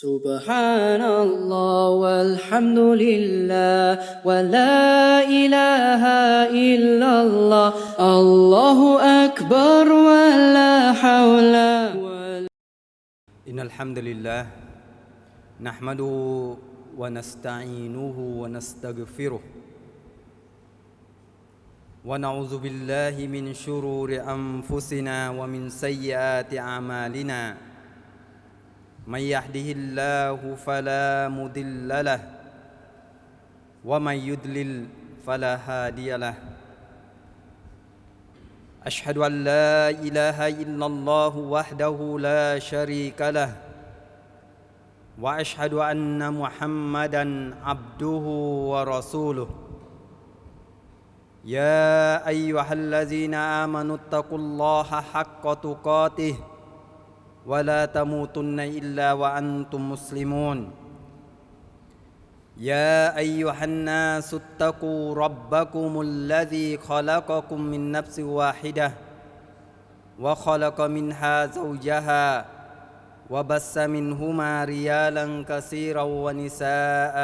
سبحان الله والحمد لله ولا إله إلا الله الله أكبر ولا حول ولا إن الحمد لله نحمده ونستعينه ونستغفره ونعوذ بالله من شرور أنفسنا ومن سيئات أعمالنا من يهده الله فلا مضل له ومن يضلل فلا هادي له. أشهد أن لا إله إلا الله وحده لا شريك له وأشهد أن محمدا عبده ورسوله. يا أيها الذين آمنوا اتقوا الله حق تقاته ولا تموتن إلا وأنتم مسلمون. يا أيها الناس اتقوا ربكم الذي خلقكم من نفس واحدة وخلق منها زوجها وبس منهما ريالا كثيرا ونساء.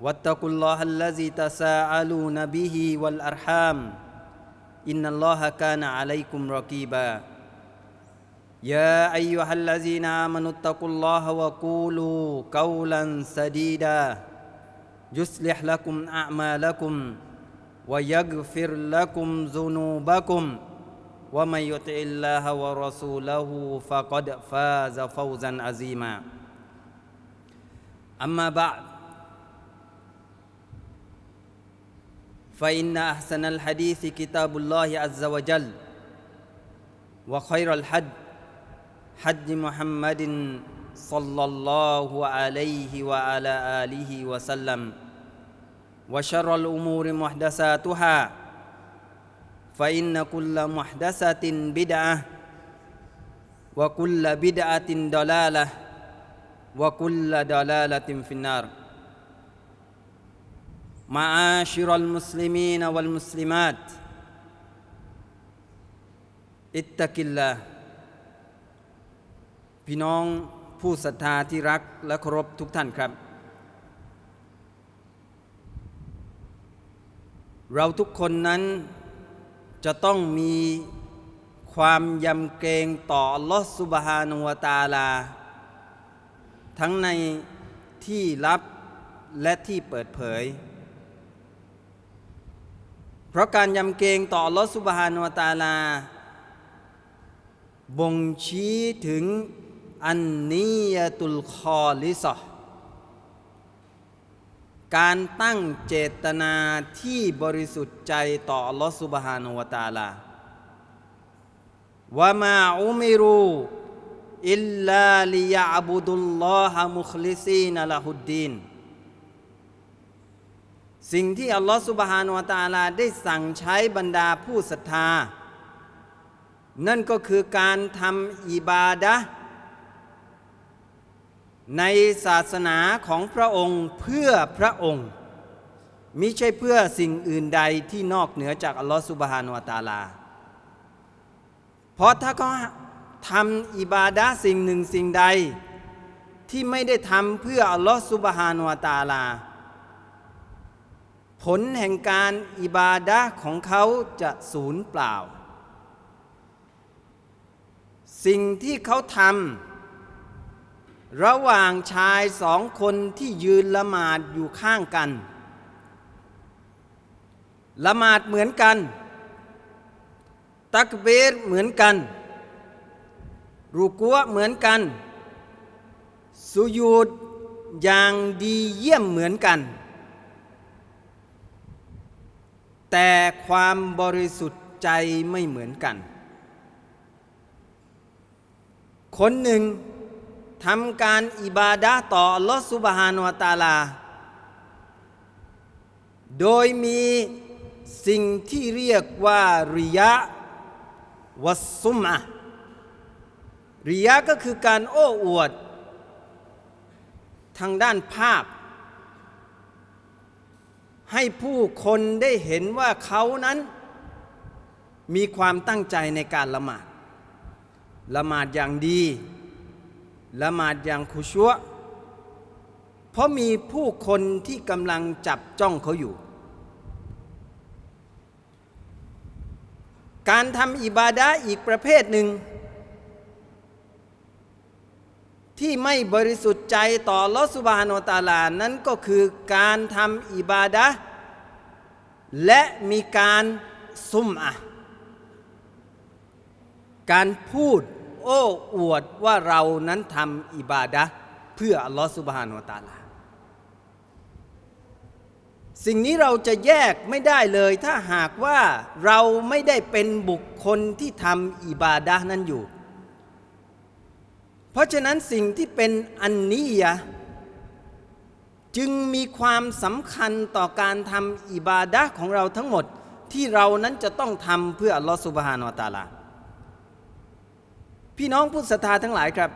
واتقوا الله الذي تساءلون به والأرحام. إن الله كان عليكم رقيبا. يا أيها الذين آمنوا اتقوا الله وقولوا قولا سديدا. يصلح لكم أعمالكم ويغفر لكم ذنوبكم. ومن يطع الله ورسوله فقد فاز فوزا عظيما. أما بعد فإن أحسن الحديث كتاب الله عز وجل وخير الحد حج محمد صلى الله عليه وعلى آله وسلم وشر الأمور محدثاتها فإن كل محدثة بدعة وكل بدعة ضلالة وكل ضلالة في النار. معاشر المسلمين والمسلمات اتق الله. พี่น้องผู้ศรัทธาที่รักและเคารพทุกท่านครับ เราทุกคนนั้นจะต้องมีความยำเกรงต่ออัลลอฮฺสุบฮานุวตาลา ทั้งในที่ลับและที่เปิดเผย เพราะการยำเกรงต่ออัลลอฮฺสุบฮานุวตาลา บ่งชี้ถึง อันนียตุลคอลิซอการตั้งเจตนาที่บริสุทธิ์ใจต่ออัลลอฮฺสุบฮานุวะตาลาวะมาอุมิรูอิลลาลิยะบุดุลลอฮะมุคลิซีนละฮุดดีนสิ่งที่อัลลอฮฺสุบฮานวะตาลาได้สั่งใช้บรรดาผู้ศรัทธา นั่นก็คือการทำอิบาดะห์ ในศาสนาของพระองค์เพื่อพระองค์มิใช่เพื่อสิ่งอื่นใดที่นอกเหนือจากอัลลอฮฺสุบฮานวะตาลา เพราะถ้าเขาทำอิบาดะสิ่งหนึ่งสิ่งใด ที่ไม่ได้ทำเพื่ออัลลอฮฺสุบฮานวะตาลา ผลแห่งการอิบาดะของเขาจะสูญเปล่า สิ่งที่เขาทำ ระหว่างชายสองคนที่ยืนละหมาดอยู่ข้างกัน ละหมาดเหมือนกัน ตักเบรเหมือนกัน รูกัวเหมือนกัน สุยูดอย่างดีเยี่ยมเหมือนกัน แต่ความบริสุทธิ์ใจไม่เหมือนกัน คนหนึ่ง ทำการอิบาดะต่ออัลลอฮฺสุบฮานวตาลา โดยมีสิ่งที่เรียกว่าริยะวัสซุมะริยะก็คือการโอ้อวด ทางด้านภาพ ให้ผู้คนได้เห็นว่าเขานั้น มีความตั้งใจในการละหมาด ละหมาดอย่างดี ละหมาดอย่างคุชัวเพราะมีผู้คนที่กำลังจับจ้องเขาอยู่ การทำอิบาดะอีกประเภทหนึ่ง ที่ไม่บริสุทธิ์ใจต่อลอสุบานตาลา นั้นก็คือการทำอิบาดะและมีการซุ่มอะการพูด โอ้อวดว่าเรานั้นทำอิบาดะเพื่ออัลลอฮฺสุบฮานตาลาสิ่งนี้เราจะแยกไม่ได้เลย ถ้าหากว่าเราไม่ได้เป็นบุคคลที่ทำอิบาดะนั้นอยู่ เพราะฉะนั้นสิ่งที่เป็นอันนียะจึงมีความสำคัญต่อการทำอิบาดะของเราทั้งหมดที่เรานั้นจะต้องทำเพื่ออัลลอฮฺสุบฮานวะตาลา พี่น้องผู้ศรัทธาทั้งหลายครับ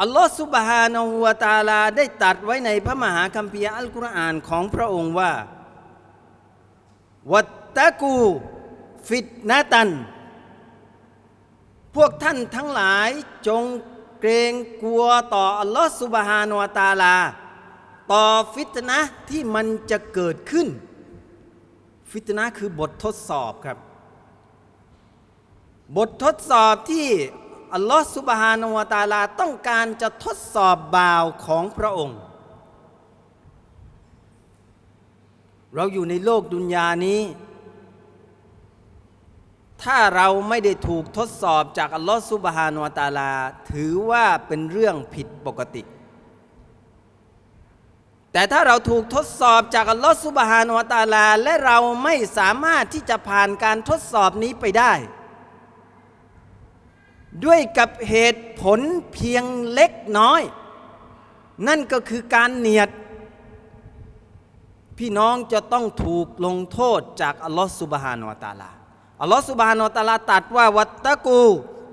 อัลลอฮฺสุบฮานาหูวตาลาได้ตัดไว้ในพระมหาคัมภีร์อัลกุรอานของพระองค์ว่าวัตตะกูฟิตนะตัน พวกท่านทั้งหลายจงเกรงกลัวต่ออัลลอฮฺสุบฮานาวตาลา ต่อฟิตนะที่มันจะเกิดขึ้น ฟิตนะคือบททดสอบครับ บททดสอบที่อัลลอฮฺสุบฮานวตาลาต้องการจะทดสอบบ่าวของพระองค์ เราอยู่ในโลกดุนยานี้ ถ้าเราไม่ได้ถูกทดสอบจากอัลลอฮฺสุบฮานวตาลา ถือว่าเป็นเรื่องผิดปกติ แต่ถ้าเราถูกทดสอบจากอัลลอฮฺสุบฮานวตาลา และเราไม่สามารถที่จะผ่านการทดสอบนี้ไปได้ ด้วยกับเหตุผลเพียงเล็กน้อย นั่นก็คือการเนียด พี่น้องจะต้องถูกลงโทษจากอัลลอฮฺสุบฮานวะตาลาอัลลอฮฺสุบฮานวะตาลาตรัดว่าวัตตะกู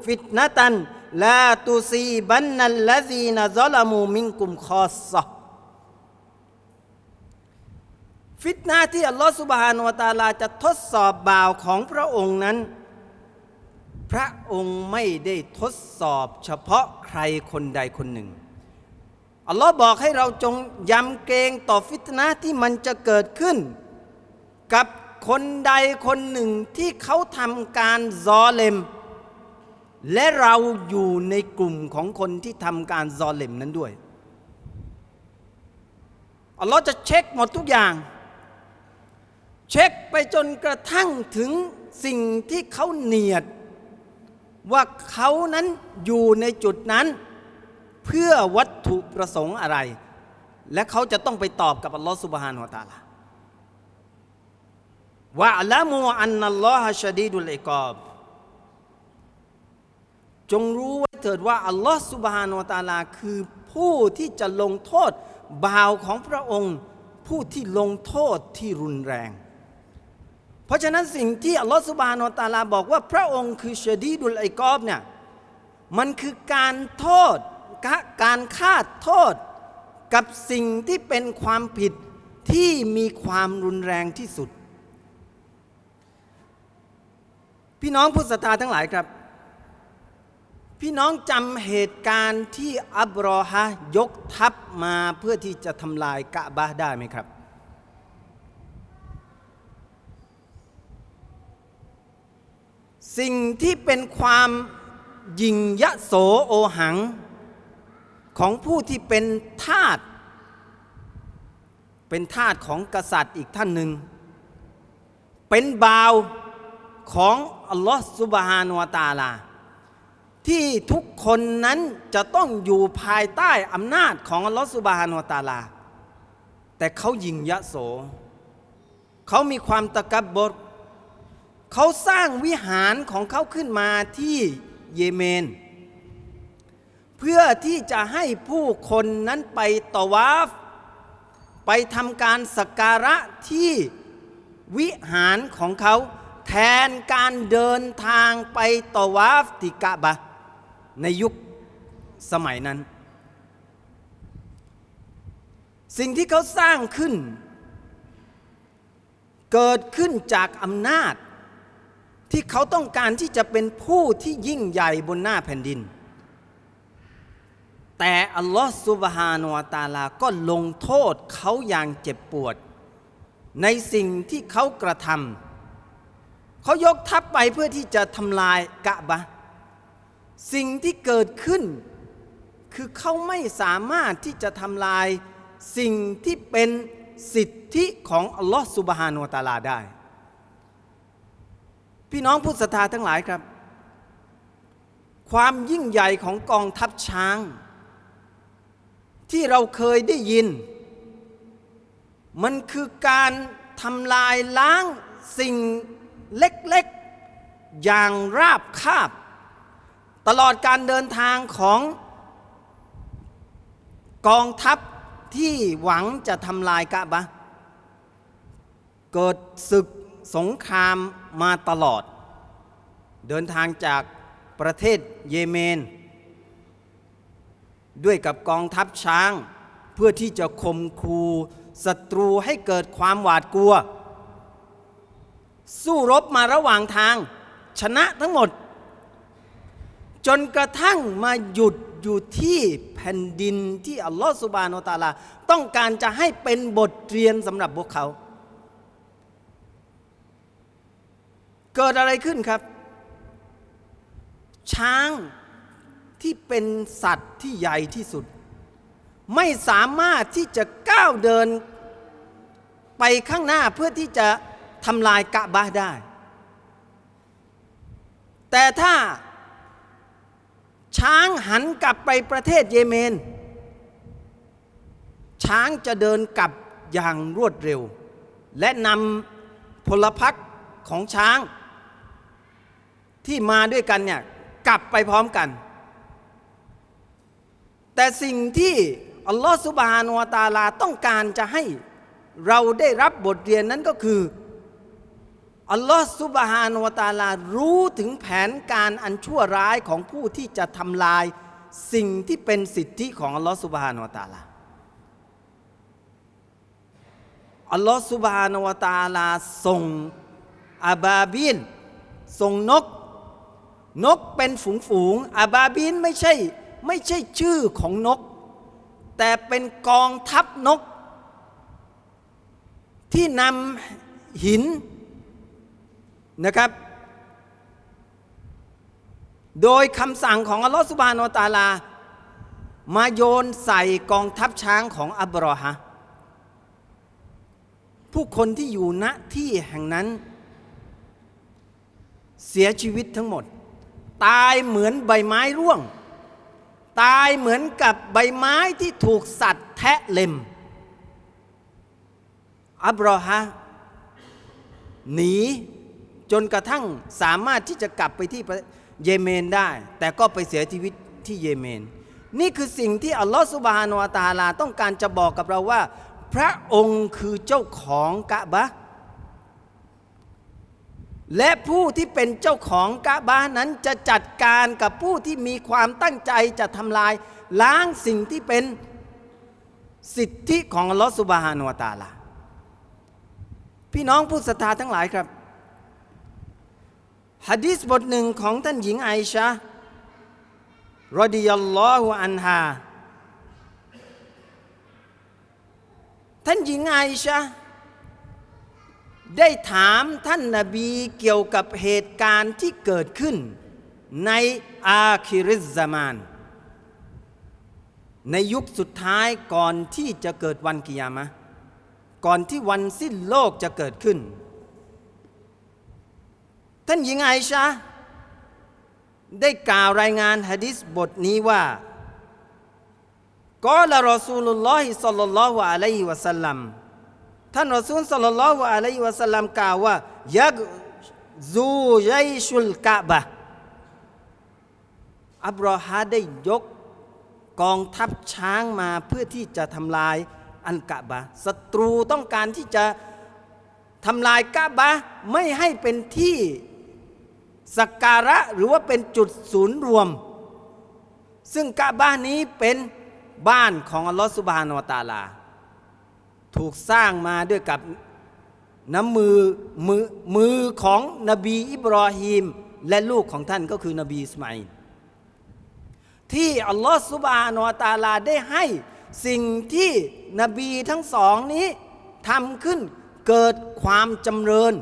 ฟิตนะตันลาตุซีบันนัลลซีนซอลามูมิงกุมคอสซะฟิตนาที่อัลลอฮฺสุบฮานวะตาลาจะทดสอบบ่าวของพระองค์นั้น พระองค์ไม่ได้ทดสอบเฉพาะใครคนใดคนหนึ่ง อัลลอฮ์บอกให้เราจงยำเกรงต่อฟิตนะที่มันจะเกิดขึ้น กับคนใดคนหนึ่งที่เขาทำการซอเลม และเราอยู่ในกลุ่มของคนที่ทำการซอเลมนั้นด้วย อัลลอฮ์จะเช็คหมดทุกอย่าง เช็คไปจนกระทั่งถึงสิ่งที่เขาเนียด ว่าเขานั้นอยู่ในจุดนั้น เพื่อวัตถุประสงค์อะไร และเขาจะต้องไปตอบกับอัลลอฮฺสุบฮานาอัลตาลาวะละมูอันนัลลอฮะชดีดุลอิกอบจงรู้ไว้เถิดว่าอัลลอฮฺสุบฮานาอัลตาลา คือผู้ที่จะลงโทษบ่าวของพระองค์ ผู้ที่ลงโทษที่รุนแรง เพราะฉะนั้นสิ่งที่อัลลอฮฺสุบานอตาลาบอกว่าพระองค์คือชดีดุลไอกอบเนี่ยมันคือการโทษการคาดโทษกับสิ่งที่เป็นความผิดที่มีความรุนแรงที่สุด พี่น้องผู้ศรัทธาทั้งหลายครับ พี่น้องจำเหตุการณ์ที่อับรอฮะยกทัพมาเพื่อที่จะทำลายกะบะได้ไหมครับ สิ่งที่เป็นความยิงยะโสโอหัง ของผู้ที่เป็นทาสเป็นทาสของกษัตริย์อีกท่านหนึ่ง เป็นบ่าวของอัลลอฮฺสุบฮานวตาลา ที่ทุกคนนั้นจะต้องอยู่ภายใต้อำนาจของอัลลอฮฺสุบฮานวตาลา แต่เขายิงยะโส เขามีความตะกับบด เขาสร้างวิหารของเขาขึ้นมาที่เยเมน เพื่อที่จะให้ผู้คนนั้นไปตวาฟ ไปทำการสักการะที่วิหารของเขา แทนการเดินทางไปตวาฟที่กะบะ ในยุคสมัยนั้น สิ่งที่เขาสร้างขึ้น เกิดขึ้นจากอำนาจ ที่เขาต้องการที่จะเป็นผู้ที่ยิ่งใหญ่บนหน้าแผ่นดิน แต่อัลลอฮฺซุบฮานวตาลาก็ลงโทษเขาอย่างเจ็บปวด ในสิ่งที่เขากระทำเขายกทัพไปเพื่อที่จะทำลายกะบะ สิ่งที่เกิดขึ้น คือเขาไม่สามารถที่จะทำลายสิ่งที่เป็นสิทธิของอัลลอฮฺสุบฮานวตาลาได้ พี่น้องผู้ศรัทธาทั้งหลายครับ ความยิ่งใหญ่ของกองทัพช้าง ที่เราเคยได้ยิน มันคือการทำลายล้างสิ่งเล็กๆ อย่างราบคาบ ตลอดการเดินทางของกองทัพที่หวังจะทำลายกะบะ เกิดศึก สงครามมาตลอด เดินทางจากประเทศเยเมน ด้วยกับกองทัพช้าง เพื่อที่จะข่มคูศัตรูให้เกิดความหวาดกลัว สู้รบมาระหว่างทาง ชนะทั้งหมด จนกระทั่งมาหยุดอยู่ที่แผ่นดินที่อัลลอฮฺสุบานโตาลา ต้องการจะให้เป็นบทเรียนสำหรับพวกเขา เกิดอะไรขึ้นครับ ช้างที่เป็นสัตว์ที่ใหญ่ที่สุด ไม่สามารถที่จะก้าวเดินไปข้างหน้าเพื่อที่จะทำลายกะบะได้ แต่ถ้าช้างหันกลับไปประเทศเยเมน ช้างจะเดินกลับอย่างรวดเร็ว และนำพลพรรคของช้าง ที่มาด้วยกันเนี่ยกลับไปพร้อมกัน แต่สิ่งที่อัลลอฮฺสุบฮานวะตาลาต้องการจะให้เราได้รับบทเรียนนั้นก็คืออัลลอฮฺสุบฮานวะตาลารู้ถึงแผนการอันชั่วร้ายของผู้ที่จะทำลายสิ่งที่เป็นสิทธิของอัลลอฮฺสุบฮานวะตาลาอัลลอฮฺสุบฮานวะตาลาส่งอาบาบินส่งนก นกเป็นฝูงฝูงๆอาบาบินไม่ใช่ไม่ใช่ชื่อของนก แต่เป็นกองทัพนก ที่นำหินนะครับ โดยคำสั่งของอัลลอฮฺสุบานอตาลา มาโยนใส่กองทัพช้างของอับรอฮะผู้คนที่อยู่ณที่แห่งนั้น เสียชีวิตทั้งหมด ตายเหมือนใบไม้ร่วง ตายเหมือนกับใบไม้ที่ถูกสัตว์แทะเล็ม อับรอฮะหนีจนกระทั่งสามารถที่จะกลับไปที่เยเมนได้ แต่ก็ไปเสียชีวิตที่เยเมน นี่คือสิ่งที่อัลลอฮฺสุบฮานาอะตาลา ต้องการจะบอกกับเราว่า พระองค์คือเจ้าของกะบะ และผู้ที่เป็นเจ้าของกะบะห์นั้นจะจัดการกับผู้ที่มีความตั้งใจจะทำลาย ล้างสิ่งที่เป็นสิทธิของลอสุบฮานาอะตาลาพี่น้องผู้ศรัทธาทั้งหลายครับฮะดีษบทหนึ่งของท่านหญิงไอชะรดิยัลลอฮุอันฮาท่านหญิงไอชะ ได้ถามท่านนาบีเกี่ยวกับเหตุการณ์ที่เกิดขึ้นในอาคิริซามาน ในยุคสุดท้ายก่อนที่จะเกิดวันกิยามะก่อนที่วันสิ้นโลกจะเกิดขึ้น ท่านหญิงไอชาได้กล่าวรายงานฮะดิษบทนี้ว่ากอลรอซูลุลลอฮิสัลลัลลอฮุอะลัยฮิวะสัลลัม ท่านรอซูลสัลลัลลอฮุอะลัยฮิวะสัลลัมกล่าวว่า ยักซูยัยชุลกะบะ อับรอฮาได้ยกกองทัพช้างมาเพื่อที่จะทำลายอันกะบะศัตรูต้องการที่จะทำลายกะบะไม่ให้เป็นที่สักการะหรือว่าเป็นจุดศูนย์รวม ซึ่งกะบะห์นี้เป็นบ้านของอัลลอฮฺสุบฮานาวะตาลา ถูกสร้างมาด้วยกับน้ำมือมือมือของนบีอิบรอฮีมและลูกของท่านก็คือนบีอิสมาอิลที่อัลลอฮฺสุบฮานาตาลาได้ให้สิ่งที่นบีทั้งสองนี้ทำขึ้นเกิดความจำเริญ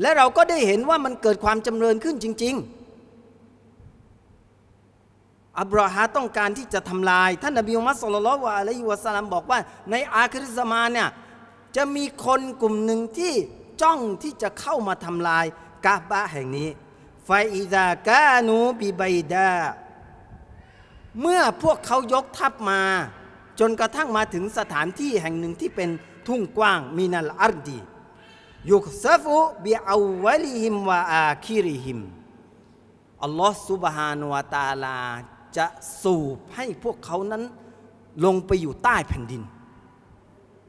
และเราก็ได้เห็นว่ามันเกิดความจำเริญขึ้นจริง ๆ อับราฮาต้องการที่จะทำลาย ท่านนบีมุฮัมมัดสุลลัลลอฮุอะลัยฮิวะสัลลัมบอกว่า ในอาคริสมาเนี่ยจะมีคนกลุ่มหนึ่งที่จ้องที่จะเข้ามาทำลายกาบะแห่งนี้ไฟอิดากานูบิไบดาเมื่อพวกเขายกทัพมา จนกระทั่งมาถึงสถานที่แห่งหนึ่งที่เป็นทุ่งกว้างมินัลอาร์ดียุกซฟุบิอาวลิฮิมวะอาคิริฮิมอัลลอฮ์ซุบฮานวะตาลา จะสูบให้พวกเขานั้นลงไปอยู่ใต้แผ่นดิน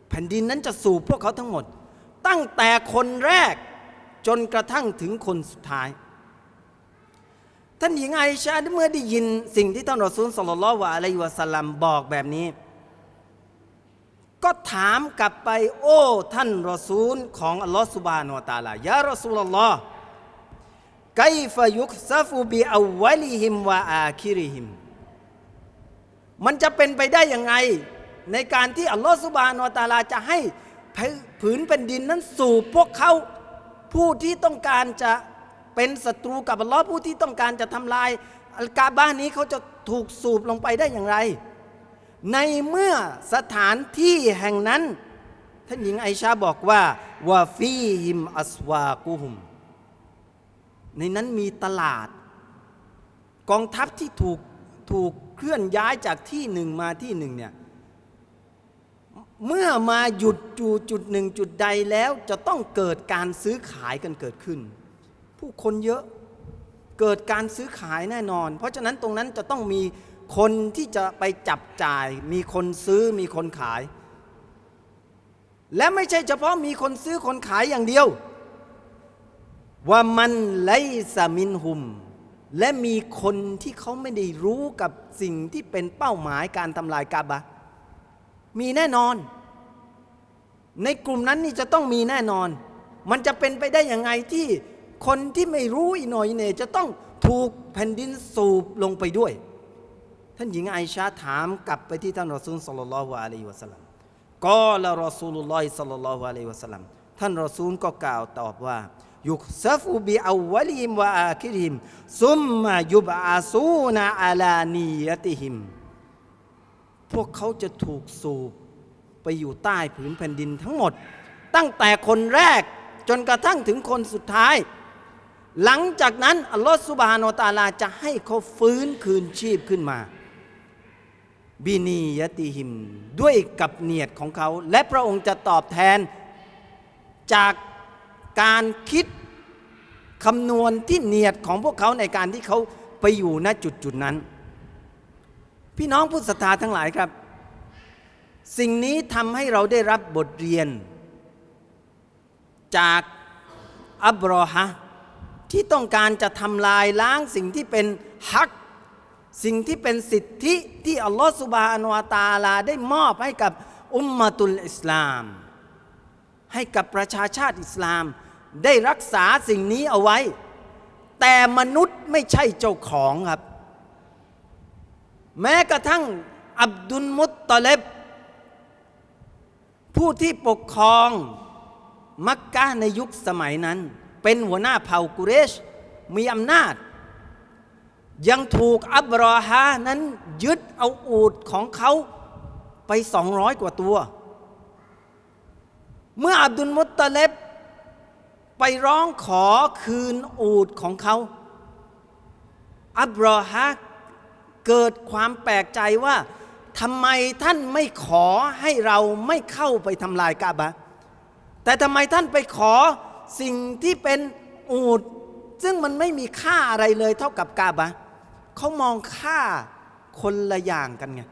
แผ่นดินนั้นจะสูบพวกเขาทั้งหมด ตั้งแต่คนแรกจนกระทั่งถึงคนสุดท้าย ท่านหญิงไอชาเมื่อได้ยินสิ่งที่ท่านรอซูลสลลลลอฮุอะลัยวะสัลลัมบอกแบบนี้ ก็ถามกลับไปโอ้ท่านรอซูลของอัลลอฮ์สุบานวะตาลายารอซูลอัลลอฮ์ ไกฟยุกซฟุบิอวลิฮิมวะอาคิริฮิม มันจะเป็นไปได้ยังไง ในการที่อัลลอฮฺสุบานวะตาลาจะให้ผืนแผ่นดินนั้นสู่พวกเขาผู้ที่ต้องการจะเป็นศัตรูกับอัลลอฮ์ผู้ที่ต้องการจะทำลายอัลกาบ้านนี้เขาจะถูกสูบลงไปได้อย่างไร ในเมื่อสถานที่แห่งนั้น ท่านหญิงไอชาบอกว่า วาฟีฮิมอัสวากุฮุม ในนั้นมีตลาด กองทัพที่ถูกถูกเคลื่อนย้ายจากที่หนึ่งมาที่หนึ่งเนี่ยเมื่อมาหยุดจูจุดหนึ่งจุดใดแล้วจะต้องเกิดการซื้อขายกันเกิดขึ้น ผู้คนเยอะเกิดการซื้อขายแน่นอน เพราะฉะนั้นตรงนั้นจะต้องมีคนที่จะไปจับจ่าย มีคนซื้อมีคนขาย และไม่ใช่เฉพาะมีคนซื้อคนขายอย่างเดียว ว่ามันไลซามินหุม และมีคนที่เขาไม่ได้รู้กับสิ่งที่เป็นเป้าหมายการทำลายกาบะ มีแน่นอน ในกลุ่มนั้นนี่จะต้องมีแน่นอน มันจะเป็นไปได้ยังไงที่คนที่ไม่รู้อีหน่อยเน่จะต้องถูกแผ่นดินสูบลงไปด้วย ท่านหญิงไอชาถามกลับไปที่ท่านรอซูลสัลลัลลอฮุอะลัยฮิวะสัลลัมก็ละรอซูลุลลอฮิสัลลัลลอฮุอะลัยฮิวะสัลลัมท่านรอซูลก็กล่าวตอบว่า ยุกซฟุบิอาวลิมวะอาคิริมซุมมายุบอาซูนาอาลานียติฮิม พวกเขาจะถูกสูบไปอยู่ใต้ผืนแผ่นดินทั้งหมด ตั้งแต่คนแรกจนกระทั่งถึงคนสุดท้าย หลังจากนั้น อัลลอฮฺสุบฮานาตะอาลาจะให้เขาฟื้นคืนชีพขึ้นมา บินียติหิม ด้วยกับเนียดของเขา และพระองค์จะตอบแทนจาก การคิดคำนวณที่เนียดของพวกเขาในการที่เขาไปอยู่ณจุดจุดนั้น พี่น้องผู้ศรัทธาทั้งหลายครับ สิ่งนี้ทำให้เราได้รับบทเรียน จากอับรอฮะที่ต้องการจะทำลายล้างสิ่งที่เป็นฮัก สิ่งที่เป็นสิทธิที่อัลลอฮฺสุบฮานวาตาลาได้มอบให้กับอุมมะตุลอิสลาม ให้กับประชาชาติอิสลาม ได้รักษาสิ่งนี้เอาไว้ แต่มนุษย์ไม่ใช่เจ้าของครับ แม้กระทั่งอับดุลมุตตะเลบผู้ที่ปกครองมักกะในยุคสมัยนั้น เป็นหัวหน้าเผ่ากุเรช มีอำนาจ ยังถูกอับรอฮานั้นยึดเอาอูดของเขาไปสองร้อยกว่าตัว เมื่ออับดุลมุตตะเลบ ไปร้องขอคืนอูดของเขา อับรอฮาเกิดความแปลกใจว่าทำไมท่านไม่ขอให้เราไม่เข้าไปทำลายกาบะ แต่ทำไมท่านไปขอสิ่งที่เป็นอูดซึ่งมันไม่มีค่าอะไรเลยเท่ากับกาบะเขามองค่าคนละอย่างกันไง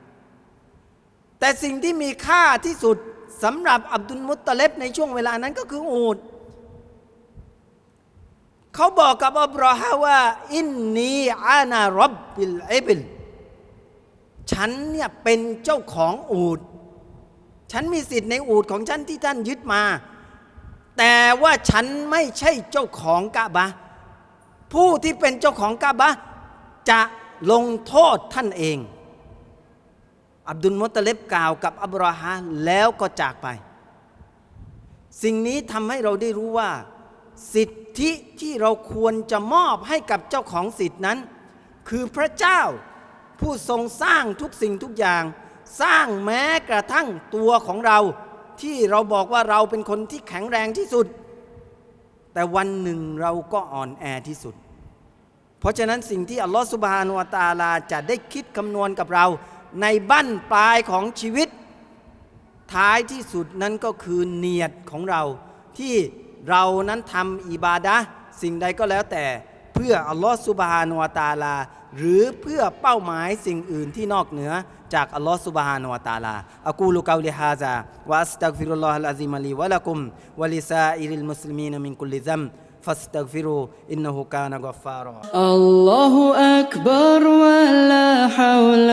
แต่สิ่งที่มีค่าที่สุดสำหรับอับดุลมุตตะเลบในช่วงเวลานั้นก็คืออูด เขาบอกกับอับราฮาว่า อินนีอานารับบิลเอบิลฉันเนี่ยเป็นเจ้าของอูดฉันมีสิทธิ์ในอูดของฉันที่ท่านยึดมา แต่ว่าฉันไม่ใช่เจ้าของกะบะ ผู้ที่เป็นเจ้าของกะบะ จะลงโทษท่านเอง อับดุลมุตตลิบกล่าวกับอับราฮาแล้วก็จากไป สิ่งนี้ทำให้เราได้รู้ว่า สิทธิที่เราควรจะมอบให้กับเจ้าของสิทธินั้น คือพระเจ้าผู้ทรงสร้างทุกสิ่งทุกอย่าง สร้างแม้กระทั่งตัวของเรา ที่เราบอกว่าเราเป็นคนที่แข็งแรงที่สุด แต่วันหนึ่งเราก็อ่อนแอที่สุด เพราะฉะนั้นสิ่งที่อัลลอฮฺสุบฮานวตาลาจะได้คิดคำนวณกับเรา ในบั้นปลายของชีวิต ท้ายที่สุดนั้นก็คือเนียดของเราที่ เรานั้นทำอิบาดะห์สิ่งใดก็แล้วแต่ เพื่ออัลลอฮฺสุบฮานุวะตะอาลา หรือเพื่อเป้าหมายสิ่งอื่นที่นอกเหนือจากอัลลอฮฺสุบฮานุวะตะอาลาอะกูลุกาลิฮาซาวะอัสตักฟิรุลลอฮะลอะซีมะลีวะละกุมวะลิซาอิริลมุสลิมีนมินกุลิซัมฟัสตักฟิรูอินนะฮูกานะกัฟฟารอ الله أكبر ولا حول